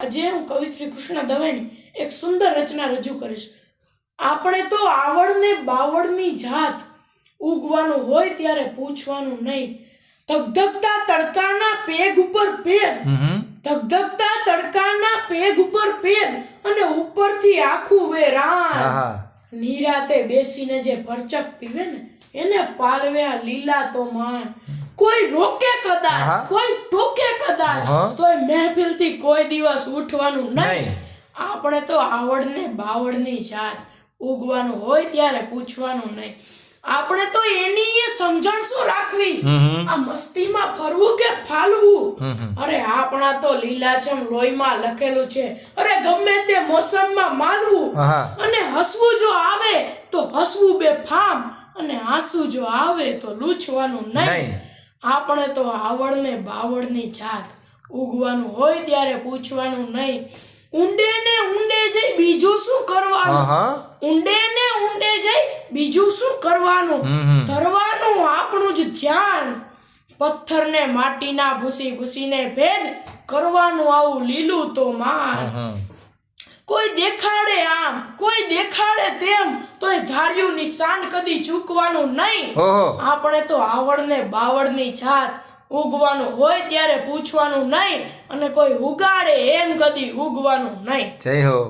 આજે હું કવિ શ્રી કૃષ્ણ દવેની એક સુંદર રચના રજૂ કરીશ. આપણે તો આવડને બાવળની જાત ઉગવાનું હોય ત્યારે પૂછવાનું નહીં. ધગધગતા તડકાના પેગ ઉપર પેગ. ધગધગતા તડકાના પેગ ઉપર પેગ અને ઉપરથી આખું વેરાન નિરાતે બેસીને જે ભરચક પીવે ને એને પાલવ્યા લીલા તો માન કોઈ રોકે કદાચ કોઈ ટોકે કદાચ હા. મહેફિલથી કોઈ દિવસ ઉઠવાનું નહીં. આપણે તો આવડને બાવળની જાત ઉગવાનું હોય ત્યારે પૂછવાનું નહીં. આપણે તો એની એ સમજણ શું રાખવી આ મસ્તીમાં ફરવું કે ફાલવું? અરે આપણા તો લીલાછમ લોહીમાં લખેલું છે. અરે ગમે તે મોસમમાં માનવું અને હસવું જો આવે તો હસવું બે ફામ અને આંસુ જો આવે તો લૂછવાનું નહીં. આપણે તો આવડને બાવળની જાત ઉગવાનું હોય ત્યારે પૂછવાનું નહીં. ઊંડે ને ઊંડે જઈ બીજું શું કરવાનું? ઊંડે ને ઊંડે જઈ બીજું શું કરવાનું? ધરવાનું આપણું જ ધ્યાન. પથ્થરને માટીના ભૂસી ભૂસીને ભેદ કરવાનું આવું લીલું તો માન. કોઈ દેખાડે આમ કોઈ દેખાડે તેમ તોય ધાર્યું નિશાન કદી ચૂકવાનું નહીં. આપણે તો આવડને બાવળની જાત ઉગવાનું હોય ત્યારે પૂછવાનું નહીં અને કોઈ ઉગાડે એમ કદી ઉગવાનું નહીં. જય હો.